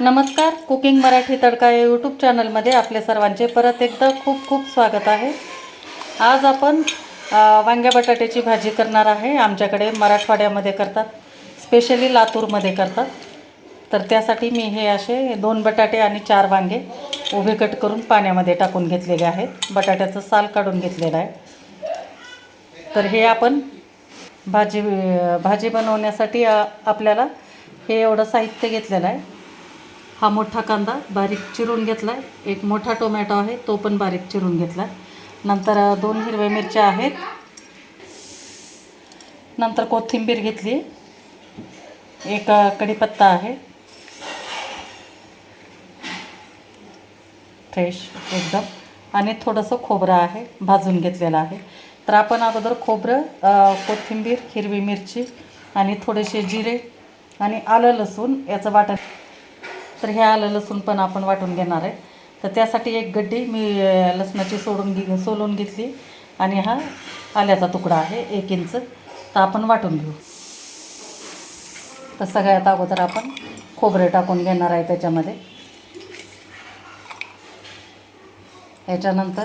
नमस्कार कुकिंग मराठी तडका या यूट्यूब चॅनलमध्ये आपल्या सर्वांचे परत एकदा खूप खूप स्वागत आहे. आज आपण वांग्या बटाट्याची भाजी करणार आहे. आमच्याकडे मराठवाड्यामध्ये करतात स्पेशली लातूरमध्ये करतात. तर त्यासाठी मी हे असे दोन बटाटे आणि चार वांगे उभे कट करून पाण्यामध्ये टाकून घेतलेले आहेत. बटाट्याचं साल काढून घेतलेलं आहे. तर हे आपण भाजी भाजी बनवण्यासाठी आपल्याला हे एवढं साहित्य घेतलेलं आहे. हा मोठा कांदा बारीक चिरून घेतला आहे एक मोठा टोमॅटो आहे तो पण बारीक चिरून घेतला नंतर दोन हिरव्या मिरच्या आहेत. नंतर कोथिंबीर घेतली. एक कढीपत्ता आहे. फ्रेश एकदम. आणि थोडंसं खोबरं आहे भाजून घेतलेलं आहे. तर आपण अगोदर खोबरं कोथिंबीर हिरवी मिरची आणि थोडेसे जिरे आणि आलं लसूण याचं वाटण तर हे आलं लसूण पण आपण वाटून घेणार आहे. तर त्यासाठी एक गड्डी मी लसणाची सोडून घे सोलून घेतली. आणि हा आल्याचा तुकडा आहे एक इंच. तर आपण वाटून घेऊ. तर सगळ्यात अगोदर आपण खोबरं टाकून घेणार आहे त्याच्यामध्ये. याच्यानंतर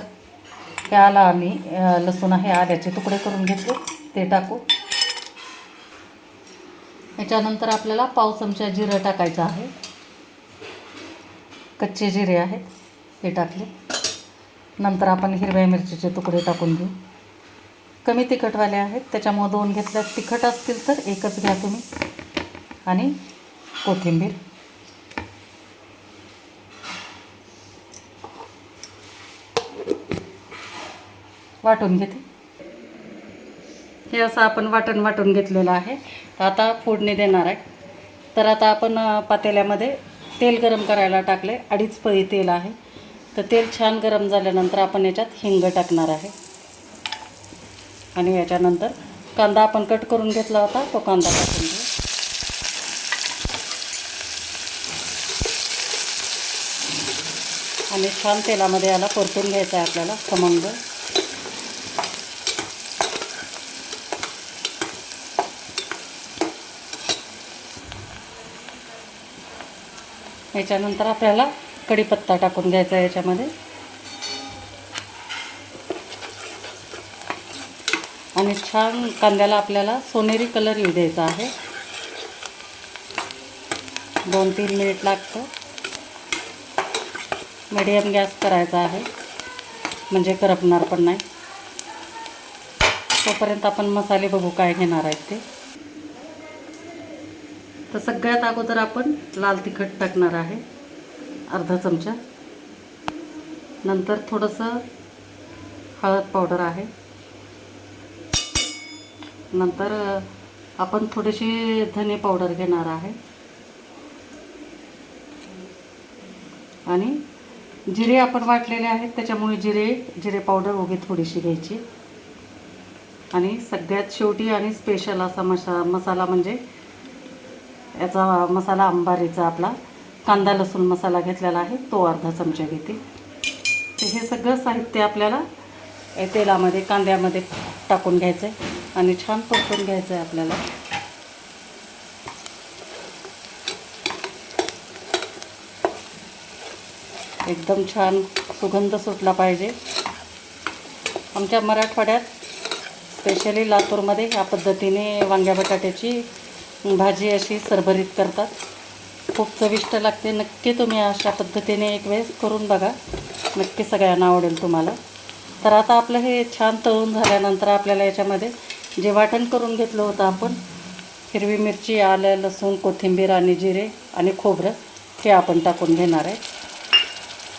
त्याला आम्ही लसूण आहे आल्याचे तुकडे करून घेतले ते टाकू. याच्यानंतर आपल्याला पाव चमचा जिरं टाकायचं आहे. कच्चे जिरे आहेत हे टाकले. नंतर आपण हिरव्या मिरचीचे तुकडे टाकून घेऊ. कमी तिखटवाले आहेत त्याच्यामुळं दोन घेतल्या तिखट असतील तर एकच घ्या तुम्ही. आणि कोथिंबीर. वाटून घेते. हे असं आपण वाटण वाटून घेतलेलं आहे. तर आता फोडणी देणार आहे. तर आता आपण पातेल्यामध्ये तेल गरम करायला टाकले अडीच पळी तेल आहे. तर तेल छान गरम झाल्यानंतर आपण याच्यात हिंग टाकणार आहे. आणि याच्यानंतर कांदा आपण कट करून घेतला होता तो कांदा टाकून घेऊ. आणि छान तेलामध्ये याला परतून घ्यायचं आहे आपल्याला खमंग. याच्यानंतर आपल्याला कढीपत्ता टाकून घ्यायचा आहे याच्यामध्ये. आणि छान कांद्याला आपल्याला सोनेरी कलर येऊ द्यायचा आहे. दोन तीन मिनिट लागतं. मिडियम गॅस करायचा आहे. म्हणजे करपणार पण नाही. तोपर्यंत आपण मसाले बघू काय घेणार आहेत ते. तर सगळ्यात अगोदर आपण लाल तिखट टाकणार आहे. अर्धा चमचा. नंतर थोडंसं हळद पावडर आहे. नंतर आपण थोडीशी धने पावडर घेणार आहे. आणि जिरे आपण वाटलेले आहेत त्याच्यामुळे जिरे जिरे पावडर उगे थोडीशी घ्यायची. आणि सगळ्यात शेवटी आणि स्पेशल असा मसा मसाला म्हणजे याचा मसाला अंबारीचा आपला कांदा लसूण मसाला घेतलेला आहे तो अर्धा चमचा घेते. तर हे सगळं साहित्य आपल्याला या तेलामध्ये कांद्यामध्ये टाकून घ्यायचं आहे आणि छान परतून घ्यायचं आहे आपल्याला. एकदम छान सुगंध सुटला पाहिजे. आमच्या मराठवाड्यात स्पेशली लातूरमध्ये ह्या पद्धतीने वांग्या बटाट्याची भाजी अशी सरभरीत करतात. खूप चविष्ट लागते. नक्की तुम्ही अशा पद्धतीने एक वेळेस करून बघा. नक्की सगळ्यांना आवडेल तुम्हाला. तर आता आपलं हे छान तळून झाल्यानंतर आपल्याला याच्यामध्ये जे वाटण करून घेतलं होतं आपण हिरवी मिरची आलं लसूण कोथिंबीर आणि जिरे आणि खोबरं ते आपण टाकून घेणार आहे.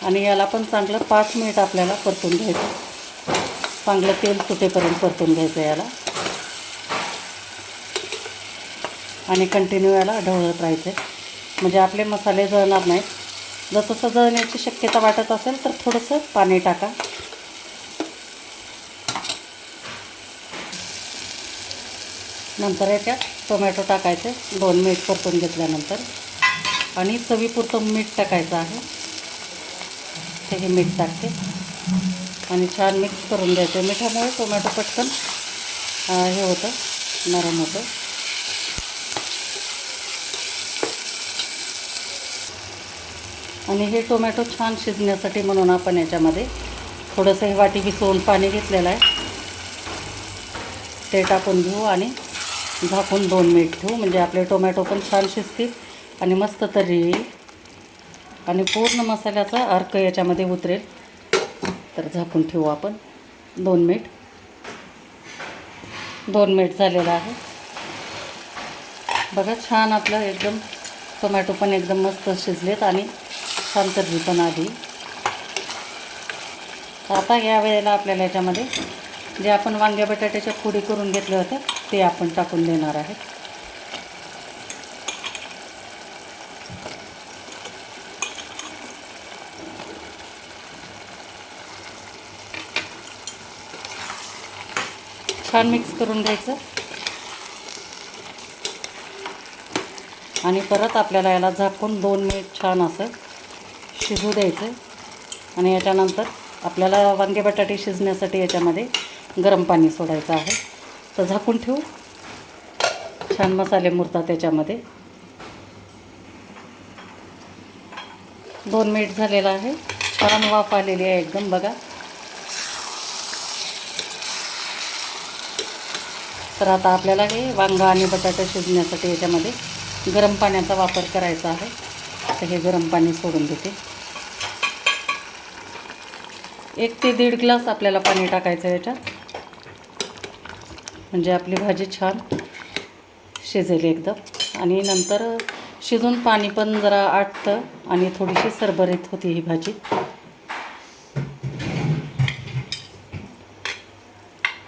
आणि याला पण चांगलं पाच मिनिट आपल्याला परतून घ्यायचं. चांगलं तेल सुटेपर्यंत परतून घ्यायचं याला. आणि कंटिन्यू याला ढवळत राहायचं. म्हणजे आपले मसाले जळणार नाहीत. जर तसं जळण्याची शक्यता वाटत असेल तर थोडंसं पाणी टाका. नंतर याच्यात टोमॅटो टाकायचे. दोन मिनिट परतून घेतल्यानंतर. आणि चवीपुरतं मीठ टाकायचं आहे. ते हे मीठ टाकते. आणि छान मिक्स करून द्यायचं मिठामुळे टोमॅटो पटकन हे होतं नरम होतं. आणि हे टोमॅटो छान शिजण्यासाठी म्हणून आपण याच्यामध्ये थोडंसं हे वाटी भिसवून पाणी घेतलेलं आहे. ते टाकून घेऊ आणि झाकून दोन मिनिट ठेवू. म्हणजे आपले टोमॅटो पण छान शिजतील आणि मस्त तरी येईल. आणि पूर्ण मसाल्याचा अर्क याच्यामध्ये उतरेल. तर झाकून ठेवू आपण. दोन मिनिट. दोन मिनिट झालेलं आहे. बघा छान आपलं एकदम टोमॅटो पण एकदम मस्त शिजलेत आणि छान तर्री पण आधी. आता या वेळेला आपल्याला याच्यामध्ये जे आपण वांग्या बटाट्याच्या फोडी करून घेतल्या होत्या ते आपण टाकून देणार आहे. छान मिक्स करून घ्यायचं. आणि परत आपल्याला याला झाकून दोन मिनिट छान असं शिजू द्यायचं आणि याच्यानंतर आपल्याला वांगे बटाटे शिजण्यासाठी याच्यामध्ये गरम पाणी सोडायचं आहे. तर झाकून ठेवू. छान मसाले मुरतात त्याच्यामध्ये. दोन मिनिट झालेलं आहे. छान वाफ आलेली आहे एकदम बघा. तर आता आपल्याला हे वांगा आणि बटाटा शिजण्यासाठी याच्यामध्ये गरम पाण्याचा वापर करायचा आहे. तर हे गरम पाणी सोडून देते. एक ते दीड ग्लास आपल्याला पाणी टाकायचं आहे याच्यात. म्हणजे आपली भाजी छान शिजेल एकदम. आणि नंतर शिजून पाणी पण जरा आटतं आणि थोडीशी सरभरीत होती ही भाजी.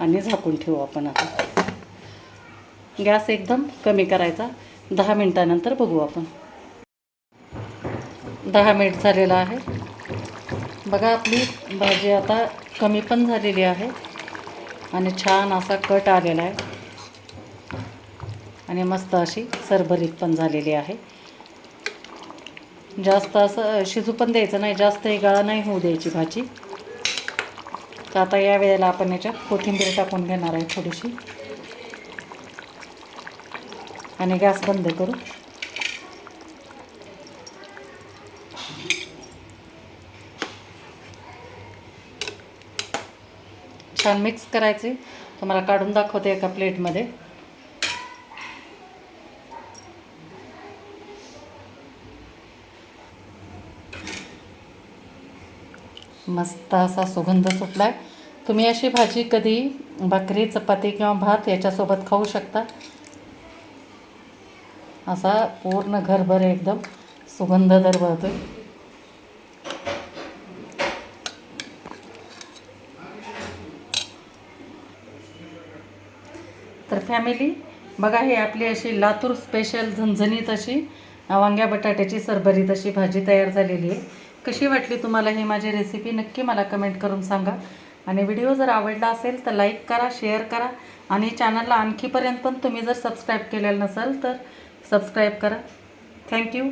आणि झाकून ठेवू आपण आता. गॅस एकदम कमी करायचा. दहा मिनटानंतर बघू आपण. दहा मिनिट झालेलं आहे. बघा आपली भाजी आता कमी पण झालेली आहे आणि छान असा कट आलेला आहे. आणि मस्त अशी सरभरीत पण झालेली आहे. जास्त असं शिजू पण द्यायचं नाही जास्त गाळा नाही होऊ द्यायची भाजी. तर आता या वेळेला आपण याच्यात कोथिंबीर टाकून घेणार आहे थोडीशी. आणि गॅस बंद करू. छान मिक्स करायचे. तुम्हाला काढून दाखवते एका प्लेटमध्ये. मस्त असा सुगंध सुटला आहे तुम्ही अशी भाजी कधी भाकरी चपाती किंवा भात याच्यासोबत खाऊ शकता. असा पूर्ण घरभर एकदम सुगंध दरवळतो तर फॅमिली बघा हे आपली अशी लातूर स्पेशल झणझणीत अशी वांग्या बटाट्याची सरभरीत अशी भाजी तयार झालेली आहे. कशी वाटली तुम्हाला ही माझी रेसिपी नक्की मला कमेंट करून सांगा. आणि व्हिडिओ जर आवडला असेल तर लाईक करा शेअर करा. आणि चॅनलला आणखीपर्यंत पण तुम्ही जर सबस्क्राईब केलेलं नसाल तर सबस्क्राईब करा. थँक्यू